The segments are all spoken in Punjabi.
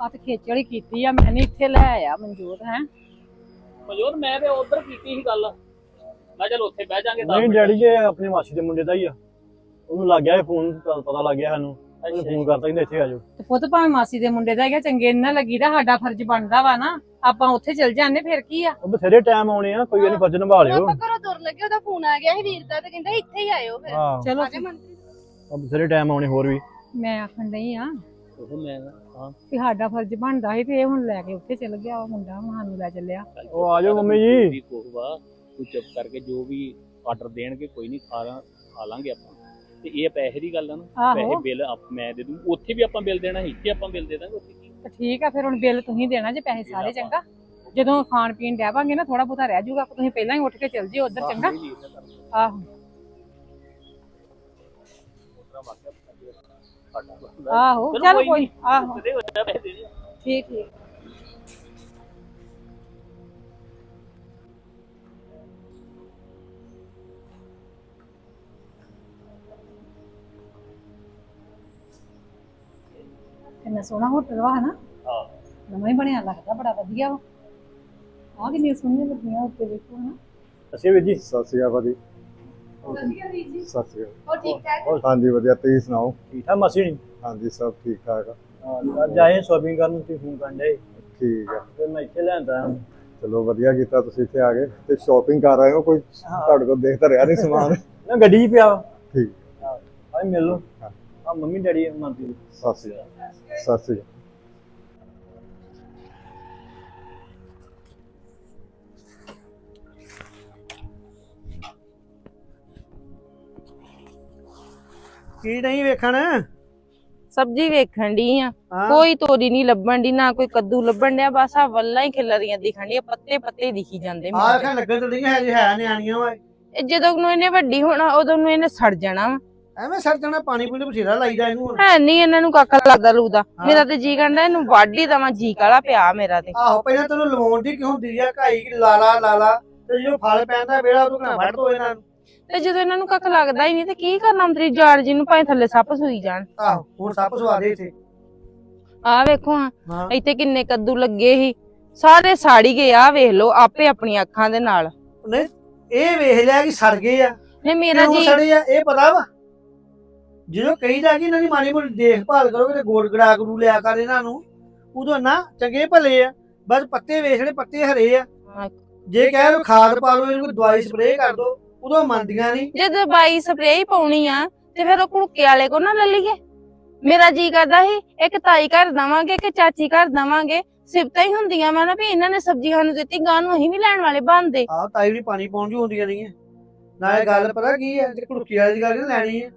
ਆ ਤੇ ਖੇਚਲ ਹੀ ਕੀਤੀ ਆ ਮੈਂ ਨਹੀਂ ਇੱਥੇ ਲੈ ਆਇਆ ਮਨਜੋਤ ਹੈ। ਮਜੋਰ ਮੈਂ ਤੇ ਉਧਰ ਕੀਤੀ ਸੀ ਗੱਲ। ਮੈਂ ਚਲ ਉੱਥੇ ਬਹਿ ਜਾਾਂਗੇ ਨਹੀਂ ਡੈਡੀ ਜੀ ਆਪਣੀ ਮਾਸੀ ਦੇ ਮੁੰਡੇ ਦਾ ਹੀ ਆ। ਉਹਨੂੰ ਲੱਗ ਗਿਆ ਫੋਨ ਪਤਾ ਲੱਗ ਗਿਆ ਸਾਨੂੰ। ਉਹਨੇ ਫੋਨ ਕਰਤਾ ਕਹਿੰਦਾ ਇੱਥੇ ਆ ਜਾਓ। ਤੇ ਪੁੱਤ ਭਾਵੇਂ ਮਾਸੀ ਦੇ ਮੁੰਡੇ ਦਾ ਹੈਗਾ ਚੰਗੇ ਨਾ ਲੱਗੀਦਾ ਸਾਡਾ ਫਰਜ਼ ਬਣਦਾ ਵਾ ਨਾ। ਆਪਾਂ ਉੱਥੇ ਚਲ ਜਾਂਦੇ ਫਿਰ ਕੀ ਆ? ਉਹ ਬਥੇਰੇ ਟਾਈਮ ਆਉਣੇ ਆ ਕੋਈ ਨਹੀਂ ਫਰਜ਼ ਨਿਭਾ ਲਿਓ। ਆਪਾਂ ਘਰੋਂ ਤੁਰ ਲੱਗੇ ਉਹਦਾ ਫੋਨ ਆ ਗਿਆ ਸੀ ਵੀਰ ਦਾ ਤੇ ਕਹਿੰਦਾ ਇੱਥੇ ਹੀ ਆਇਓ ਫਿਰ। ਚਲੋ ਆਜਾ ਮੰਤਰੀ। ਉਹ ਬਥੇਰੇ ਟਾਈਮ ਆਉਣੇ ਹੋਰ ਵੀ। ਮੈਂ ਆਖਣ ਡਈ ਆ ਉਹ ਮੈਂ ਹਾਂ। ਕਿ ਸਾਡਾ ਫਰਜ਼ ਬਣਦਾ ਸੀ ਤੇ ਇਹ ਹੁਣ ਲੈ ਕੇ ਉੱਥੇ ਚਲ ਗਿਆ ਉਹ ਮੁੰਡਾ ਸਾਨੂੰ ਲੈ ਚੱਲਿਆ। ਚੱਲ ਉਹ ਆ ਜਾਓ ਮੰਮੀ ਜੀ। ਵੀ ਕੋਹਵਾ ਤੂੰ ਚੁੱਪ ਕਰਕੇ ਜੋ ਵੀ ਆਰਡਰ ਦੇਣਗੇ ਕੋਈ ਨਹੀਂ ਖਾ ਲਾਂ- ਖਾ ਲਾਂਗੇ ਆਪਾਂ। ਤੇ ਇਹ ਪੈਸੇ ਦੀ ਗੱਲ ਆ ਨਾ ਪੈਸੇ ਬਿੱਲ ਆਪ- ਮੈਂ ਦੇ ਦੂੰ ਉੱਥੇ ਵੀ ਆਪਾਂ ਬਿੱਲ ਦੇਣਾ ਸੀ ਇੱਥੇ ਆਪਾਂ ਬਿੱਲ ਦੇ ਦਾਂਗੇ ਉੱਥੇ ਕੀ? ਤੇ ਠੀਕ ਆ ਫਿਰ ਹੁਣ ਬਿੱਲ ਤੁਸੀਂ ਦੇਣਾ ਜੇ ਪੈਸੇ ਸਾਰੇ ਚੰਗਾ। ਜਦੋਂ ਖਾਣ ਪੀਣ ਡੈਵਾਂਗੇ ਨਾ ਥੋੜਾ ਬਹੁਤਾ ਰਹਿ ਜਾਊਗਾ ਤੁਸੀਂ ਪਹਿਲਾਂ ਹੀ ਉੱਠ ਕੇ ਚੱਲ ਜਿਓ ਉਧਰ ਚੰਗਾ। ਆਹੋ। ਆਹੋ ਚਲੋ ਕੋਈ। ਆਹੋ। ਠੀਕ ਠੀਕ। ਕਿੰਨਾ ਸੋਹਣਾ ਹੋਟਲ ਵਾ ਹਨਾ? ਹਾਂ। ਨਵਾਂ ਹੀ ਬਣਿਆ ਲੱਗਦਾ ਬੜਾ ਵਧੀਆ ਵਾ। ਆਹ ਕਿੰਨੀਆਂ ਸੋਹਣੀਆਂ ਲੱਗੀਆਂ ਉੱਤੇ ਦੇਖੋ ਹਨਾ। ਅਸੀਂ ਵੀਰ ਜੀ ਸਤਿ ਸ਼੍ਰੀ ਅਕਾਲ ਜੀ ਸਤਿ ਸ਼੍ਰੀ ਹੋਰ ਠੀਕ ਠਾਕ? ਅਕਾਲ ਹਾਂਜੀ ਵਧੀਆ। ਤੁਸੀਂ ਸੁਣਾਓ? ਠੀਕ ਠਾਕ ਮਾਸੀ ਨਹੀਂ ਹਾਂਜੀ ਸਭ ਠੀਕ ਠਾਕ ਆ। ਅੱਜ ਆਏ ਸ਼ਾਪਿੰਗ ਕਰਨ ਤੁਸੀਂ ਫੋਨ ਕਰਨ ਦੇ ਠੀਕ ਆ। ਫਿਰ ਮੈਂ ਇੱਥੇ ਲੈਂਦਾ ਚਲੋ ਵਧੀਆ ਕੀਤਾ ਤੁਸੀਂ ਇੱਥੇ ਆ ਗਏ। ਤੇ ਸ਼ਾਪਿੰਗ ਕਰ ਰਹੇ ਹੋ? ਕੋਈ ਤੁਹਾਡੇ ਕੋਲ ਦੇਖਦਾ ਰਿਹਾ ਨਹੀਂ ਸਮਾਨ। ਨਾ ਗੱਡੀ ਪਿਆ। ਠੀਕ। ਆ ਮਿਲ ਲਓ। ਹਾਂ। ਆ ਮੰਮੀ ਡੈਡੀ ਮੰਨਦੀ ਸਤਿ ਸ਼੍ਰੀ ਅਕਾਲ। ਸਤਿ ਸ਼੍ਰੀ ਅਕਾਲ। ਕੀ ਨਹੀਂ ਵੇਖਣ? ਸਬਜ਼ੀ ਵੇਖਣ ਦੀ ਆ। ਹਾਂ। ਕੋਈ ਤੋਰੀ ਨਹੀਂ ਲੱਭਣ ਦੀ ਨਾ ਕੋਈ ਕੱਦੂ ਲੱਭਣ ਡਿਆ ਬਸ ਆ ਵੱਲਾਂ ਹੀ ਖਿਲਰੀਆਂ ਦਿਖਣ ਡੀਆਂ ਪੱਤੇ ਪੱਤੇ ਦਿਖੀ ਜਾਂਦੇ ਆ ਮੈਨੂੰ ਖਾ ਲੱਗਣ ਤਾਂ ਨਹੀਂ ਹੈ ਜੀ ਹੈ ਨਿਆਣੀਆਂ ਵਾ। ਇਹ ਜਦੋਂ ਨੂੰ ਇਹਨੇ ਵੱਡੀ ਹੋਣਾ ਉਦੋਂ ਨੂੰ ਇਹਨੇ ਸੜ ਜਾਣਾ ਵਾ। ਐਵੇਂ ਸਰ ਜਾਣਾ ਪਾਣੀ ਪੂਣੀ ਬਥੇਰਾ ਲਾਈਦਾ ਇਹਨੂੰ ਹੁਣ। ਹੈ ਨਹੀਂ ਇਹਨਾਂ ਨੂੰ ਕੱਖ ਲੱਗਦਾ ਲੂਦਾ। ਮੇਰਾ ਤੇ ਜੀ ਕਰਦਾ ਇਹਨੂੰ ਵਾਢੀ ਦਵਾਂ ਜੀ ਕਾਲਾ ਪਿਆ ਮੇਰਾ ਤੇ। ਆਹੋ ਪਹਿਲਾਂ ਤੈਨੂੰ ਲਵਾਉਣ ਦੀ ਕਿਉਂ ਹੁੰਦੀ ਆ ਘਾਈ ਕਿ ਲਾਲਾ ਲਾਲਾ ਤੇ ਜਦੋਂ ਫਲ ਪੈਂਦਾ ਵੇੜਾ ਉਦੋਂ ਘਣਾ ਵੱਢ ਦੋ ਇਹਨਾਂ ਨੂੰ। ਤੇ ਜਦੋਂ ਇਹਨਾਂ ਨੂੰ ਕੱਖ ਲੱਗਦਾ ਹੀ ਨਹੀਂ ਤੇ ਕੀ ਕਰਨਾ ਅੰਤਰੀ ਜਾੜ ਜੀ ਨੂੰ ਭਾਵੇਂ ਥੱਲੇ ਸੱਪ ਸੂਈ ਜਾਣ। ਆਹੋ ਹੁਣ ਸੱਪ ਸਵਾ ਦੇ ਇੱਥੇ। ਆਹ ਵੇਖੋ ਹਾਂ ਹਾਂ। ਇੱਥੇ ਕਿੰਨੇ ਕੱਦੂ ਲੱਗੇ ਸੀ। ਸਾਰੇ ਸਾੜੀ ਗਏ ਆ ਵੇਖ ਲਓ ਆਪੇ ਆਪਣੀਆਂ ਅੱਖਾਂ ਦੇ ਨਾਲ। ਨਹੀਂ ਇਹ ਵੇਖ ਲਿਆ ਕਿ ਸੜ ਗਏ ਆ। ਨੇ ਮੇਰਾ ਕਿਉਂ ਜੀ ਸੜੇ ਆ ਇਹ ਪਤਾ ਵਾ? ਜਦੋਂ ਕਹੀਦਾ ਕਿ ਇਹਨਾਂ ਦੀ ਮਾੜੀ ਮੋਟੀ ਦੇਖਭਾਲ ਕਰੋਗੇ ਤੇ ਗੋੜ ਗੜਾ ਗਰੂ ਲਿਆ ਕਰ ਇਹਨਾਂ ਨੂੰ ਉਦੋਂ ਨਾ ਚੰਗੇ ਭਲੇ ਆ। ਬਸ ਪੱਤੇ ਵੇਖਣੇ ਪੱਤੇ ਹਰੇ ਆ। ਜੇ ਕਹਿ ਲੋ ਖਾਦ ਪਾ ਲਓ ਇਹਨੂੰ ਕੋਈ ਦਵਾਈ ਸਪਰੇਅ ਕਰ ਦੋ। ਉਦੋਂ ਮੰਨਦੀਆਂ ਨਹੀਂ। ਜੇ ਦਵਾਈ ਸਪਰੇਅ ਹੀ ਪਾਉਣੀ ਆ ਤੇ ਫਿਰ ਉਹ ਕੁੜਕੇ ਵਾਲੇ ਕੋ ਨਾ ਲੈ ਲਈਏ। ਮੇਰਾ ਜੀ ਕਰਦਾ ਸੀ ਇੱਕ ਤਾਈ ਘਰ ਦਵਾਂਗੇ ਕਿ ਚਾਚੀ ਘਰ ਦਵਾਂਗੇ। ਸਿਫਤਾਂ ਹੀ ਹੁੰਦੀਆਂ ਵਾ ਨਾ ਵੀ ਇਹਨਾਂ ਨੇ ਸਬਜ਼ੀ ਸਾਨੂੰ ਦਿੱਤੀ ਗਾਂ ਨੂੰ ਅਸੀਂ ਵੀ ਲੈਣ ਵਾਲੇ ਬਣਦੇ। ਆਹ ਤਾਈ ਵੀ ਪਾਣੀ ਪਾਉਣ ਜੂ ਹੁੰਦੀਆਂ ਨਹੀਂ ਨਾਲੇ ਗੱਲ ਪਤਾ ਕੀ ਹੈ ਜੇ ਕੁੜਕੀ ਵਾਲੀ ਦੀ ਗੱਲ ਨੀ ਲੈਣੀ ਹੈ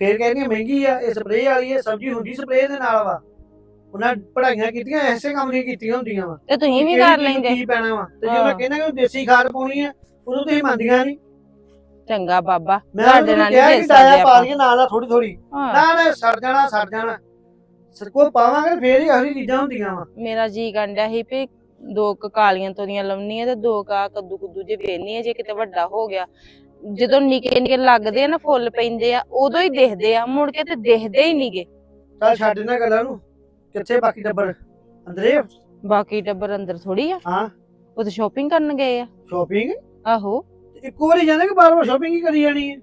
ਫੇਰ ਕਹਿੰਦੀਆਂ ਮਹਿੰਗੀ ਆ ਇਹ ਸਪਰੇਅ ਵਾਲੀ ਹੈ ਸਬਜ਼ੀ ਹੁੰਦੀ ਸਪਰੇਅ ਦੇ ਨਾਲ ਵਾ। ਉਹਨਾਂ ਪੜਾਈਆਂ ਕੀਤੀਆਂ ਐਸੇ ਕੰਮ ਨਹੀਂ ਕੀਤੀਆਂ ਹੁੰਦੀਆਂ ਵਾ। ਤੇ ਤੁਸੀਂ ਵੀ ਕਰ ਨੂੰ ਲੈਂਦੇ। ਕੀ ਪੈਣਾ ਵਾ? ਤੇ ਜੇ ਮੈਂ ਹਾਂ। ਕਹਿੰਦਾ ਕਿ ਦੇਸੀ ਖਾਦ ਪਾਉਣੀ ਹੈ ਉਦੋਂ ਤੁਸੀਂ ਮੰਨਦੀਆਂ ਨਹੀਂ। ਚੰਗਾ ਬਾਬਾ ਮੈਂ ਤੁਹਾਡੇ ਨਾਲ ਨਹੀਂ ਦੇ ਸਕਦੇ ਆਪਾਂ। ਲਈਏ ਨਾਲ ਨਾਲ ਥੋੜੀ ਥੋੜੀ। ਨਾ ਨਾ ਸੜ ਜਾਣਾ ਸੜ ਜਾਣਾ। ਸਰਕੋ ਪਾਵਾਂਗੇ ਫੇਰ ਹੀ ਅਹਲੀ ਚੀਜ਼ਾਂ ਹੁੰਦੀਆਂ ਵਾ। ਮੇਰਾ ਜੀ ਗੰਡਿਆ ਸੀ ਵੀ ਦੋ ਕੁ ਕਾਲੀਆਂ ਤੋਰੀਆਂ ਲਾਉਣੀਆਂ ਤੇ ਦੋ ਕਾ ਕੱਦੂ ਕੁੱਦੂ ਜੇ ਆ ਜੇ ਕਿਤੇ ਵੱਡਾ ਹੋ ਗਿਆ। ਜਦੋਂ ਨਿੱਕੇ ਨਿੱਕੇ ਲੱਗਦੇ ਆ ਨਾ ਫੁੱਲ ਪੈਂਦੇ ਆ ਉਦੋਂ ਹੀ ਦਿਖਦੇ ਆ ਮੁੜ ਕੇ ਤੇ ਦਿਖਦੇ ਹੀ ਨਹੀਂਗੇ ਚੱਲ ਛੱਡ ਇਹਨਾਂ ਗੱਲਾਂ ਨੂੰ। ਕਿੱਥੇ ਬਾਕੀ ਟੱਬਰ? ਅੰਦਰੇ ਬਾਕੀ ਟੱਬਰ ਅੰਦਰ ਥੋੜੀ ਆ। ਹਾਂ। ਉਹ ਤਾਂ ਸ਼ਾਪਿੰਗ ਕਰਨ ਗਏ ਆ। ਸ਼ਾਪਿੰਗ ਆਹੋ। ਇੱਕੋ ਵਾਰੀ ਜਾਂਦੇ ਕਿ ਬਾਰ ਬਾਰ ਸ਼ਾਪਿੰਗ ਹੀ ਕਰੀ ਜਾਣੀ ਹੈ?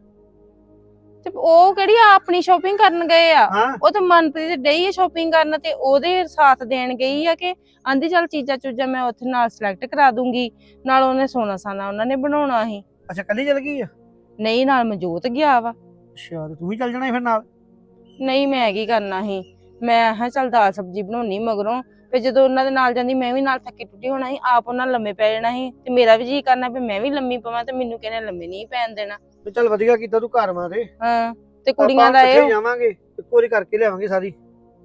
ਤੇ ਉਹ ਕਿਹੜੀ ਆ ਆਪਣੀ ਸ਼ਾਪਿੰਗ ਕਰਨ ਗਏ ਆ? ਹਾਂ। ਉਹ ਤੇ ਮਨਪ੍ਰੀਤ ਡਈ ਹੈ ਸ਼ਾਪਿੰਗ ਕਰਨ ਤੇ ਉਹਦੇ ਸਾਥ ਦੇਣ ਗਈ ਆ ਕਿ ਆਂਦੀ ਚੱਲ ਚੀਜ਼ਾਂ ਚੂਜ਼ਾਂ ਮੈਂ ਉੱਥੇ ਨਾਲ ਸਿਲੈਕਟ ਕਰਾ ਦੂੰਗੀ। ਨਾਲ ਉਹਨੇ ਸੋਨਾ ਸਾਨਾ ਉਹਨਾਂ ਨੇ ਬਣਾਉਣਾ ਸੀ। ਅੱਛਾ ਕੱਲੀ ਚਲ ਗਈ ਆ? ਨਹੀਂ ਨਾਲ ਮਨਜੋਤ ਗਿਆ ਵਾ। ਅੱਛਾ ਤੇ ਤੂੰ ਵੀ ਚੱਲ ਜਾਣਾ ਸੀ ਫਿਰ ਨਾਲ? ਨਹੀਂ ਮੈਂ ਕੀ ਕਰਨਾ ਸੀ? ਮੈਂ ਹਾਂ ਚੱਲ ਦਾਲ ਸਬਜ਼ੀ ਬਣਾਉਣੀ ਮਗਰੋਂ। ਤੇ ਜਦੋਂ ਉਹਨਾਂ ਦੇ ਨਾਲ ਜਾਂਦੀ ਮੈਂ ਵੀ ਨਾਲ ਥੱਕੀ ਟੁੱਟੀ ਹੋਣਾ ਸੀ ਆਪ ਉਹਨਾਂ ਲੰਮੇ ਪੈ ਜਾਣਾ ਸੀ ਤੇ ਮੇਰਾ ਵੀ ਜੀ ਕਰਨਾ ਵੀ ਮੈਂ ਵੀ ਲੰਮੀ ਪਵਾਂ ਤੇ ਮੈਨੂੰ ਕਹਿੰਦੇ ਲੰਮੇ ਨਹੀਂ ਪੈਣ ਦੇਣਾ। ਤੇ ਚੱਲ ਵਧੀਆ ਕੀਤਾ ਤੂੰ ਘਰ ਮਾਰੇ ਹਾਂ ਤੇ ਕੁੜੀਆਂ ਦਾ ਇਹ ਜਾਵਾਂਗੇ ਇੱਕੋ ਵਾਰੀ ਕਰਕੇ ਲਿਆਵਾਂਗੇ ਸਾਰੀ।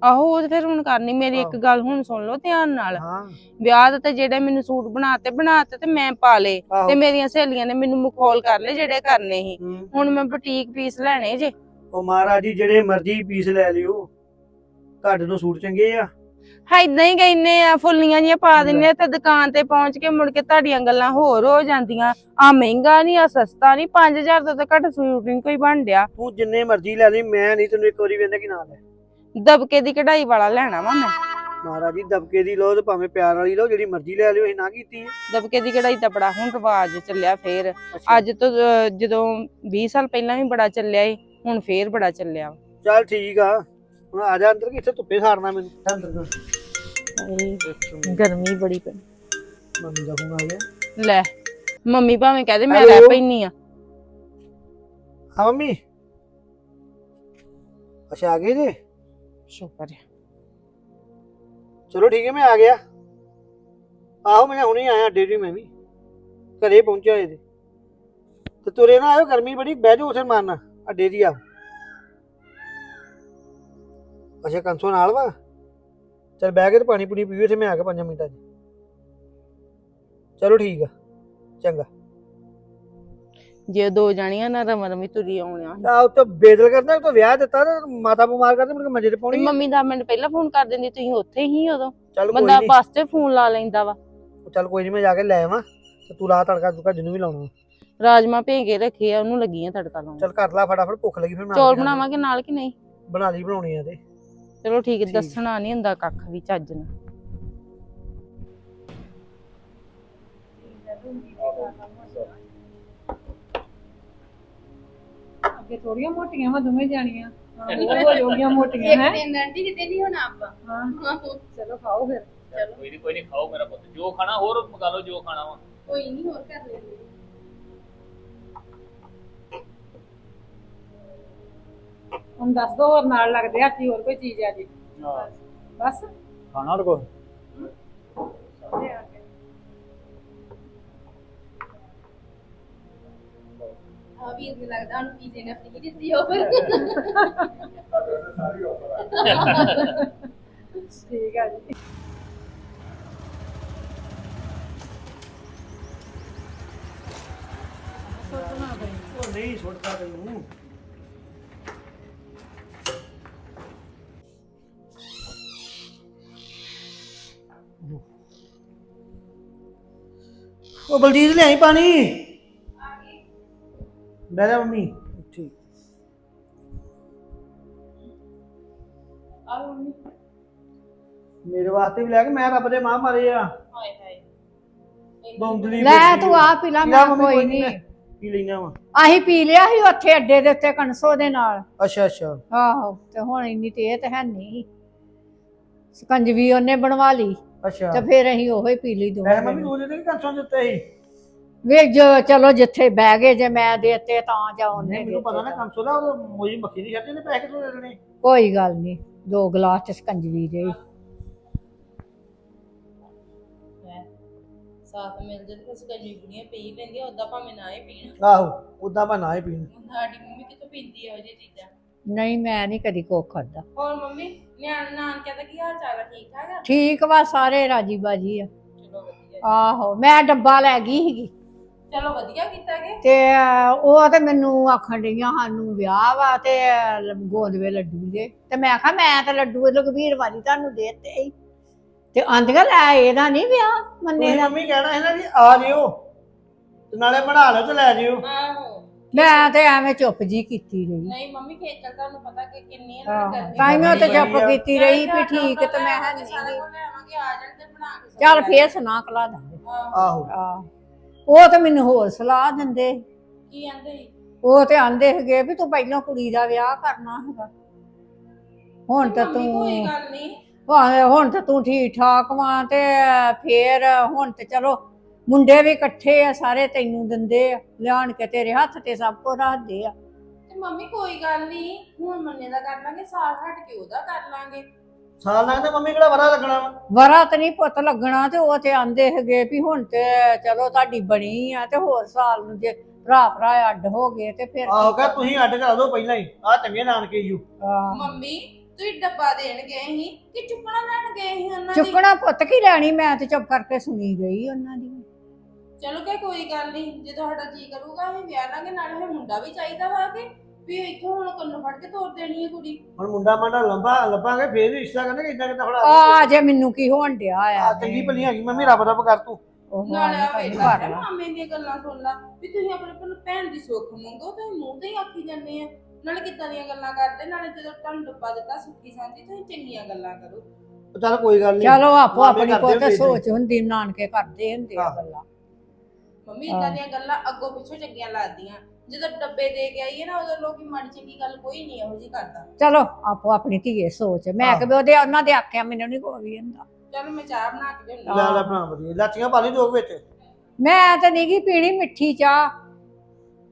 ਆਹੋ ਉਹ ਤੇ ਫਿਰ ਹੁਣ ਕਰਨੀ ਮੇਰੀ ਇੱਕ। ਗੱਲ ਹੁਣ ਸੁਣ ਲਓ ਧਿਆਨ ਨਾਲ। ਹਾਂ। ਵਿਆਹ ਦੇ ਤੇ ਜਿਹੜੇ ਮੈਨੂੰ ਸੂਟ ਬਣਾਤੇ ਬਣਾਤੇ ਤੇ ਮੈਂ ਪਾ ਆਹੋ ਤੇ ਮੇਰੀਆਂ ਸਹੇਲੀਆਂ ਨੇ ਮੈਨੂੰ ਮਖੌਲ ਕਰ ਲਏ ਜਿਹੜੇ ਕਰਨੇ ਸੀ। ਹੁਣ ਮੈਂ ਬੁਟੀਕ ਪੀਸ ਲੈਣੇ ਜੇ। ਉਹ ਮਹਾਰਾਜ ਜੀ ਜਿਹੜੇ ਮਰਜ਼ੀ ਪੀਸ ਲੈ ਲਿਓ। ਤੁਹਾਡੇ ਤੋਂ ਸੂਟ ਚੰਗੇ ਆ। ਹਾਂ ਇਦਾਂ ਹੀ ਕਹਿੰਨੇ ਆ ਫੁੱਲੀਆਂ ਜੀਆਂ ਪਾ ਦਿੰਨੇ ਆ ਤੇ ਦੁਕਾਨ ਤੇ ਪਹੁੰਚ ਕੇ ਮੁੜ ਕੇ ਤੁਹਾਡੀਆਂ ਗੱਲਾਂ ਹੋਰ ਹੋ ਜਾਂਦੀਆਂ। ਆ ਮਹਿੰਗਾ ਨਹੀਂ ਆ ਸਸਤਾ ਨਹੀਂ 5000 ਤੋਂ ਤਾਂ ਘੱਟ ਸੂਟ ਨਹੀਂ ਕੋਈ ਬਣ ਡਿਆ। ਤੂੰ ਜਿੰਨੇ ਮਰਜ਼ੀ ਲੈ ਲਈ ਮੈਂ ਨਹੀਂ ਤੈਨੂੰ ਇੱਕ ਵਾਰੀ ਵੇਂਦਾ ਕਿ ਨਾ ਲੈ। ਦਬਕੇ ਦੀ ਕਢਾਈ ਵਾਲਾ ਲੈਣਾ ਵਾ ਮੈਂ ਮਹਾਰਾਜ ਜੀ ਦਬਕੇ ਦੀ ਲੋ ਤੇ ਭਾਵੇਂ ਪਿਆਰ ਵਾਲੀ ਲੋ ਜਿਹੜੀ ਮਰਜ਼ੀ ਲੈ ਲਿਓ ਅਸੀਂ ਨਾ ਕੀਤੀ ਹੈ। ਦਬਕੇ ਦੀ ਕਢਾਈ ਤਾਂ ਬੜਾ ਹੁਣ ਰਿਵਾਜ ਚੱਲਿਆ ਫੇਰ। ਅੱਜ ਤੋਂ ਅਹ, ਜਦੋਂ 20 ਸਾਲ ਪਹਿਲਾਂ ਵੀ ਬੜਾ ਚੱਲਿਆ ਏ ਹੁਣ ਫੇਰ ਬੜਾ ਚੱਲਿਆ ਚੱਲ ਠੀਕ ਆ। ਹੁਣ ਆ ਜਾ ਅੰਦਰ ਕਿ ਇੱਥੇ ਧੁੱਪੇ ਸਾੜਨਾ ਮੈਨੂੰ। ਅੰਦਰ ਨੂੰ। ਗਰਮੀ ਬੜੀ ਪਈ। ਮੰਮੀ ਦਾ ਫੋਨ ਆ ਗਿਆ। ਲੈ ਮੰਮੀ ਭਾਵੇਂ ਕਹਦੇ ਮੈਂ Hello? ਰਹਿ ਪੈਣੀ ਆ। ਹਾਂ ਮੰਮੀ। ਅੱਛਾ ਆ ਗਏ ਜੀ? ਸ਼ੁਕਰ ਹੈ ਚਲੋ ਠੀਕ ਹੈ ਮੈਂ ਆ ਗਿਆ। ਆਹੋ ਮੈਂ ਹੁਣੇ ਆਇਆ ਅੱਡੇ ਜੀ ਮੈਂ ਵੀ। ਘਰੇ ਪਹੁੰਚਿਆ ਇਹਦੇ ਤੇ ਤੁਰੇ ਨਾ ਆਇਓ ਗਰਮੀ ਬੜੀ ਬਹਿ ਜਾਓ ਉਥੇ ਮਾਰਨਾ ਅੱਡੇ ਦੀ ਆ। ਅੱਛਾ ਕੰਸੋ ਨਾਲ ਵਾ? ਚਲ ਬਹਿ ਕੇ ਤੇ ਪਾਣੀ ਪੂਣੀ ਪੀਓ ਤੇ ਮੈਂ ਆ ਕੇ 5 ਮਿੰਟਾਂ 'ਚ। ਚਲੋ ਠੀਕ ਆ ਚੰਗਾ। ਜੇ ਦੋ ਜਾਣੀਆਂ ਨਾ ਰਮਨ ਰਮੀ ਤੁਰੀ ਆਉਣਿਆ ਆ। ਉਹ ਤਾਂ ਬੇਦਲ ਕਰਨਾ ਤਾਂ ਵਿਆਹ ਦਿੱਤਾ ਤੇ ਮਾਤਾ ਬਿਮਾਰ ਕਰਦੇ ਕੇ ਮੰਜੇ ਤੇ ਪਾਉਣੀ ਆ। ਮੰਮੀ ਦਾ ਮਿੰਟ ਪਹਿਲਾਂ ਫੋਨ ਕਰ ਦਿੰਦੀ ਤੁਸੀਂ ਉੱਥੇ ਹੀ ਉਦੋਂ। ਚੱਲ ਕੋਈ ਬੰਦਾ ਨਹੀਂ। ਬੱਸ ਤੇ ਫੋਨ ਲਾ ਲੈਂਦਾ ਵਾ। ਚੱਲ ਕੋਈ ਨਹੀਂ ਮੈਂ ਜਾ ਕੇ ਲੈ ਆਵਾਂ ਤੇ ਤੂੰ ਰਾਤ ਤੜਕਾ ਤੁੜਕਾ ਜਿਹਨੂੰ ਵੀ ਲਾਉਣਾ। ਰਾਜਮਾ ਭੇ ਕੇ ਰੱਖੇ ਆ ਉਹਨੂੰ ਲੱਗੀਆਂ ਤੜਕਾ ਲਾਉਣ। ਚੱਲ ਕਰ ਲਾ ਫਟਾਫਟ ਭੁੱਖ ਲੱਗੀ ਫਿਰ ਮੈਂ ਚੌਲ ਲੂੰ। ਬਣਾਵਾਂਗੇ ਨਾਲ ਕਿ ਨਹੀਂ? ਬਣਾ ਲਈ ਬਣਾਉਣੀ ਆ ਤੇ। ਚਲੋ ਠੀਕ ਹੈ। ਦੱਸਣਾ ਨਹੀਂ ਹੁੰਦਾ ਕੱਖ ਵੀ ਚੱਜ ਨਾਲ। ਅੱਗੇ ਥੋੜੀਆਂ ਮੋਟੀਆਂ ਵਾ ਦੋਵੇਂ ਜਾਣੀਆਂ। ਹਾਂ, ਉਹ ਹੋ ਜਾਊਗੀਆਂ ਮੋਟੀਆਂ ਇੱਕ ਹੈ। ਦਿਨ ਆਂਟੀ ਕਿਤੇ ਨਹੀਂ ਹੋਣਾ ਆਪਾਂ। ਹਾਂ। ਚਲੋ ਖਾਓ ਫਿਰ। ਕੋਈ ਨਹੀਂ ਕੋਈ ਨਹੀਂ ਖਾਓ ਮੇਰਾ ਪੁੱਤ। ਜੋ ਖਾਣਾ ਹੋਰ ਮੰਗਾ ਲਓ ਜੋ ਖਾਣਾ ਵਾ। ਕੋਈ ਨਹੀਂ ਹੋਰ ਕਰ ਲੈਂਦੇ। ਹੁਣ ਦੱਸ ਦੋ ਹੋਰ ਨਾਲ ਲੱਗਦੇ ਆ ਕੀ ਹੋਰ ਕੋਈ ਚੀਜ਼ ਆ ਜੀ? ਹਾਂ, ਬਸ। ਖਾਣਾ ਹੋਰ ਕੋ ਆ ਵੀਰ ਨੂੰ ਲੱਗਦਾ ਹੁਣ ਪੀਜ਼ੇ ਨੇ ਫ੍ਰੀ ਦਿੱਤੀ ਆਫਰ ਠੀਕ ਆ ਜੀ। ਉਹ ਨਹੀਂ ਛੁੱਟਦਾ ਤੈਨੂੰ। ਉਹ ਬਲਜੀਤ ਲਿਆਈ ਪਾਣੀ। ਬਹਿ ਜਾ ਮੰਮੀ। ਠੀਕ। ਆ ਮੰਮੀ। ਮੇਰੇ ਵਾਸਤੇ ਵੀ ਲੈ ਕੇ ਮੈਂ ਰੱਬ ਦੇ ਮਾਂ ਮਾਰੇ ਆ। ਹਾਏ ਹਾਏ। ਬੌਂਦਲੀ ਲੈ ਤੂੰ ਆ ਪੀ ਲਾ ਮੈਂ ਕੋਈ ਨਹੀਂ ਕੀ ਲੈਣਾ ਵਾ। ਅਸੀਂ ਪੀ ਲਿਆ ਸੀ ਉੱਥੇ ਅੱਡੇ ਦੇ ਉੱਤੇ ਕਣਸੋ ਦੇ ਨਾਲ। ਅੱਛਾ ਅੱਛਾ। ਆਹੋ ਤੇ ਹੁਣ ਇੰਨੀ ਤੇ ਤੇ ਹੈ ਨਹੀਂ ਸਕੰਜਵੀ ਉਹਨੇ ਬਣਵਾ ਲਈ। ਅੱਛਾ। ਤੇ ਫਿਰ ਅਸੀਂ ਉਹੋ ਹੀ ਪੀ ਲਈ ਮੈਂ ਦੋਵੇਂ ਮੰਮੀ ਜਣੇ। ਉਹਦੇ ਤੇ ਕੰਸੋਂ ਦਿੱਤੇ ਸੀ। ਵੇ ਜੋ ਚਲੋ ਜਿੱਥੇ ਬਹਿ ਗਏ ਜੇ ਮੈਂ ਦੇਤੇ ਤਾਂ ਜਾਂ ਉਹਨੇ ਨਹੀਂ ਮੈਨੂੰ ਪਤਾ ਨਾ ਦੇਤੇ। ਕੰਸੋਂ ਦਾ ਉਹ ਮੋਈ ਮੱਖੀ ਨਹੀਂ ਛੱਡਦੇ ਨੇ ਪੈਸੇ ਕਿੱਥੋਂ ਦੇ ਦੇਣੇ? ਕੋਈ ਗੱਲ ਨਹੀਂ ਦੋ ਗਲਾਸ ਚ ਸਕੰਜਵੀ ਦੇ। ਸਾਥ ਮਿਲ ਜੇ ਤਾਂ ਸਕੰਜੀ ਬੁੜੀਆਂ ਪੀ ਲੈਂਦੀਆਂ ਉਦਾਂ ਭਾਵੇਂ ਨਾ ਹੀ ਪੀਣ। ਆਹੋ ਉਦਾਂ ਮੈਂ ਨਾ ਹੀ ਪੀਣ। ਸਾਡੀ ਮੰਮੀ ਕਿਤੋਂ ਪੀਂਦੀ ਆ ਉਹ ਜਿਹੀ ਚੀਜ਼ਾਂ? ਨਹੀਂ ਮੈਂ ਨਹੀਂ ਕਦੀ ਕੋ ਖਾਦਾ ਹੋਰ ਮੰਮੀ ਨਿਆਣ ਨਾਨਕਿਆਂ ਦਾ ਕੀ ਹਾਲ ਚਾਲ ਆ? ਠੀਕ ਠਾਕ ਆ? ਠੀਕ ਵਾ ਸਾਰੇ ਰਾਜੀ ਬਾਜੀ ਆ। ਚਲੋ ਵਧੀਆ ਆਹੋ ਮੈਂ ਡੱਬਾ ਲੈ ਗਈ ਸੀਗੀ। ਚਲੋ ਵਧੀਆ ਕੀਤਾ ਗੇ ਤੇ ਉਹ ਤੇ ਮੈਨੂੰ ਆਖਣ ਡਈਆਂ ਸਾਨੂੰ ਵਿਆਹ ਵਾ ਤੇ ਗੋਦਵੇ ਲੱਡੂ ਦੇ ਤੇ ਮੈਂ ਕਿਹਾ ਮੈਂ ਤਾਂ ਲੱਡੂ ਲਖਬੀਰ ਵਾਲੀ ਤੁਹਾਨੂੰ ਦੇਤੇ ਈ। ਤੇ ਆਂਦੀਆਂ ਲੈ ਇਹਦਾ ਨਹੀਂ ਵਿਆਹ ਮੰਨੇ ਤੁਸੀਂ ਦਾ। ਮੰਮੀ ਕਹਿਣਾ ਹੈ ਨਾ ਜੀ ਆ ਜਿਓ ਤੇ ਨਾਲੇ ਬਣਾ ਲਓ ਤੇ ਲੈ ਜਿਓ। ਆਹੋ। ਮੈਂ ਤੇ ਐਵੇਂ ਚੁੱਪ ਜੀ ਕੀਤੀ ਰਹੀ। ਨਹੀਂ ਮੰਮੀ ਖੇਚਲ ਤੁਹਾਨੂੰ ਪਤਾ ਕਿ ਕਿੰਨੀ ਹੈ ਆਹੋ, ਗਰਮੀ ਤੇ ਚੁੱਪ ਬੜੀ ਆ। ਕੀਤੀ ਰਹੀ ਵੀ ਠੀਕ ਤੇ ਮੈਂ ਹੈ ਸਾਰਾ ਨਹੀਂ ਆ ਜਾਣ ਤੇ ਬਣਾ ਕੇ ਚੱਲ ਫੇਰ ਸੁਣਾ ਕਲਾ ਦਾਂਗੇ। ਆਹੋ। ਆਹੋ। ਉਹ ਤੇ ਮੈਨੂੰ ਹੋਰ ਸਲਾਹ ਦਿੰਦੇ। ਕੀ ਆਂਦੇ ਸੀ? ਉਹ ਤੇ ਆਂਦੇ ਹੈਗੇ ਵੀ ਤੂੰ ਪਹਿਲਾਂ ਕੁੜੀ ਦਾ ਵਿਆਹ ਕਰਨਾ ਹੈਗਾ। ਹੁਣ ਤਾਂ ਕੋਈ ਤੂੰ ਗੱਲ ਨਹੀਂ। ਹਾਂ, ਹੁਣ ਤਾਂ ਤੂੰ ਠੀਕ ਠਾਕ ਵਾਂ ਤੇ ਫੇਰ ਹੁਣ ਤੇ ਚਲੋ ਮੁੰਡੇ ਵੀ ਇਕੱਠੇ ਆ ਸਾਰੇ ਤੈਨੂੰ ਦਿੰਦੇ ਆ ਲਿਆਣ ਕੇ ਤੇਰੇ ਹੱਥ ਤੇ ਸਭ ਕੁਝ ਰੱਖਦੇ ਆ। ਤੇ ਮੰਮੀ ਕੋਈ ਗੱਲ ਨਹੀਂ ਹੁਣ ਮੰਨੇ ਦਾ ਕਰ ਲਾਂਗੇ ਸਾਲ ਹਟ ਕੇ ਉਹਦਾ ਕਰ ਲਾਂਗੇ। ਸਾਲ ਲੱਗਦਾ ਮੰਮੀ ਕਿਹੜਾ ਵਰਾ ਲੱਗਣਾ ਵਾ? ਵਰਾ ਤੇ ਨਹੀਂ ਪੁੱਤ ਲੱਗਣਾ ਤੇ ਉਹ ਤੇ ਆਂਦੇ ਹੈਗੇ ਵੀ ਹੁਣ ਤੇ ਚਲੋ ਤੁਹਾਡੀ ਬਣੀ ਆ ਤੇ ਹੋਰ ਸਾਲ ਨੂੰ ਜੇ ਭਰਾ ਭਰਾ ਅੱਡ ਹੋ ਗਏ ਤੇ ਫਿਰ ਆਹੋ ਕੀ ਕਹ ਤੁਸੀਂ ਅੱਡ ਕਰਾ ਦਿਓ ਪਹਿਲਾਂ ਹੀ ਆ ਚੰਗੇ ਨਾਨਕੇ ਯੂ ਆਹ, ਮੰਮੀ ਤੁਸੀਂ ਡੱਬਾ ਦੇਣ ਗਏ ਸੀ ਕਿ ਚੁੱਕਣਾ ਲੈਣ ਗਏ ਸੀ ਉਹਨਾਂ ਦੀ? ਚੁੱਕਣਾ ਪੁੱਤ ਕੀ ਲੈਣੀ ਮੈਂ ਤੇ ਚੁੱਪ ਕਰਕੇ ਸੁਣੀ ਗਈ ਉਹਨਾਂ ਦੀ। ਚਲੋ ਕਿ ਕੋਈ ਗੱਲ ਨਹੀਂ ਜੇ ਤੁਹਾਡਾ ਜੀ ਕਰੂਗਾ ਅਸੀਂ ਵਿਆਹ ਲਾਂਗੇ ਨਾਲੇ ਫਿਰ ਮੁੰਡਾ ਵੀ ਚਾਹੀਦਾ ਵਾ ਕਿ ਵੀ ਇੱਥੋਂ ਹੁਣ ਕੰਨੋਂ ਫੜ ਕੇ ਤੋਰ ਦੇਣੀ ਹੈ ਕੁੜੀ। ਹੁਣ ਮੁੰਡਾ ਮਾਂਡਾ ਲੰਬਾ ਲੱਭਾਂਗੇ ਫੇਰ ਵੀ ਰਿਸ਼ਤਾ ਕਰਨਗੇ ਇਦਾਂ ਕਿਦਾਂ ਫੜਾ ਆ ਜੇ ਮੈਨੂੰ ਕੀ ਹੋਣ ਡਿਆ ਆ ਆ ਚੰਗੀ ਭਲੀ ਹੈਗੀ ਮੰਮੀ ਰੱਬ ਰੱਬ ਕਰ ਤੂੰ। ਉਹ ਨਾਲੇ ਆ ਵੇਖਦਾ ਲਾ। ਮਾਮੇ ਦੀਆਂ ਗੱਲਾਂ ਸੁਣ ਲਾ ਵੀ ਤੁਸੀਂ ਆਪਣੇ ਕੋਲ ਭੈਣ ਦੀ ਸੁੱਖ ਮੰਗੋ ਤੁਸੀਂ ਮੂੰਹ ਤੇ ਹੀ ਆਖੀ ਜਾਂਦੇ ਆ। ਨਾਲੇ ਕਿੱਦਾਂ ਦੀਆਂ ਗੱਲਾਂ ਕਰਦੇ ਨਾਲੇ ਜਦੋਂ ਤੁਹਾਨੂੰ ਡੱਬਾ ਦਿੱਤਾ ਸੁੱਖੀ ਸਾਂਝੀ ਤੁਸੀਂ ਚੰਗੀਆਂ ਗੱਲਾਂ ਕਰੋ। ਚੱਲ ਕੋਈ ਗੱਲ ਨਹੀਂ। ਚਲੋ ਆਪੋ ਮਾਮੇ ਆਪਣੀ ਕਰਦੇ ਪੁੱਤ ਹੁੰਦੇ ਸੀ। ਸੋਚ ਹੁੰਦੀ ਨਾਨਕੇ ਕਰਦੇ ਹੁੰਦੇ ਆ ਆਹ। ਗੱਲਾਂ। ਮੰਮੀ ਇਦਾਂ ਦੀਆਂ ਗੱਲਾਂ ਅੱਗੋਂ ਪਿੱਛੋਂ ਚੰਗੀਆਂ ਲੱਗਦੀਆਂ। ਜਦੋਂ ਡੱਬੇ ਦੇ ਕੇ ਆਈਏ ਨਾ ਉਦੋਂ ਲੋਕੀ ਮਾੜੀ ਚੰਗੀ ਗੱਲ ਕੋਈ ਨਹੀਂ ਇਹੋ ਜੀ ਕਰਦਾ। ਚਲੋ ਆਪੋ ਆਪਣੀ ਧੀਏ ਸੋਚ। ਮੈਂ। ਕਿ ਉਹਦੇ ਉਹਨਾਂ ਦੇ ਆਖਿਆ ਮੈਨੂੰ ਨਹੀਂ ਕੋਈ ਹੁੰਦਾ। ਚਲ ਮੈਂ ਚਾਹ ਬਣਾ ਕੇ ਲਿਆਉਂਦੀ ਲੈ ਲੈ ਬਣਾ ਵਧੀਆ ਲਾਚੀਆਂ ਪਾ ਲਈ ਦੋ ਵਿੱਚ। ਮੈਂ ਤਾਂ ਨਹੀਂ ਗੀ ਪੀਣੀ ਮਿੱਠੀ ਚਾਹ।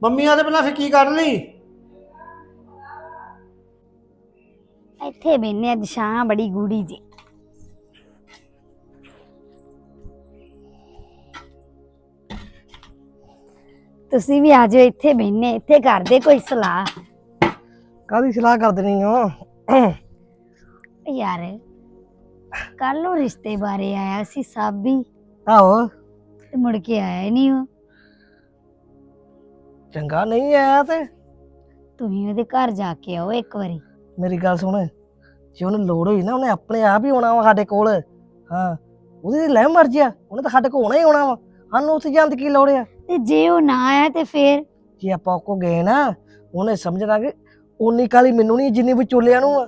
ਮੰਮੀ ਆ ਤੇ ਪਹਿਲਾਂ ਫਿਰ ਕੀ ਕਰ ਲਈ? ਇੱਥੇ ਬੈਨੇ ਅੱਜ ਛਾਂ ਬੜੀ ਗੂੜੀ ਜੀ। ਤੁਸੀਂ ਵੀ ਆ ਜਾਓ ਇੱਥੇ ਬੈਨੇ ਇੱਥੇ ਕਰਦੇ ਕੋਈ ਸਲਾਹ? ਕਾਦੀ ਸਲਾਹ ਕਰ ਦੇਣੀ ਹੋ ਯਾਰ ਕੱਲ ਨੂੰ ਰਿਸ਼ਤੇ ਬਾਰੇ ਆਇਆ ਸੀ ਸਾਬੀ। ਆਹੋ। ਤੇ ਮੁੜ ਕੇ ਆਇਆ ਹੀ ਨਹੀਂ ਉਹ। ਚੰਗਾ ਨਹੀਂ ਆਇਆ ਤੇ? ਤੁਸੀਂ ਉਹਦੇ ਘਰ ਜਾ ਕੇ ਆਓ ਇੱਕ ਵਾਰੀ। ਮੇਰੀ ਗੱਲ ਸੁਣ ਜੇ ਉਹਨੂੰ ਲੋੜ ਹੋਈ ਨਾ ਉਹਨੇ ਆਪਣੇ ਆਪ ਹੀ ਆਉਣਾ ਵਾ ਸਾਡੇ ਕੋਲ। ਹਾਂ ਉਹਦੀ ਲੈ ਮਰਜ਼ੀ ਆ ਉਹਨੇ ਤਾਂ ਸਾਡੇ ਕੋਲ ਆਉਣਾ ਹੀ ਆਉਣਾ ਵਾ। ਸਾਨੂੰ ਉੱਥੇ ਜਾਣ ਦੀ ਕੀ ਲੋੜ ਆ? ਤੇ ਜੇ ਉਹ ਨਾ ਆਇਆ ਤੇ ਫੇਰ? ਜੇ ਆਪਾਂ ਕੋ ਗਏ ਨਾ ਉਹਨੇ ਸਮਝਣਾ ਕਿ ਉਨੀ ਕਾਲੀ ਮੈਨੂੰ ਨਹੀਂ ਜਿੰਨੀ ਵਿਚੋਲਿਆਂ ਨੂੰ ਆ।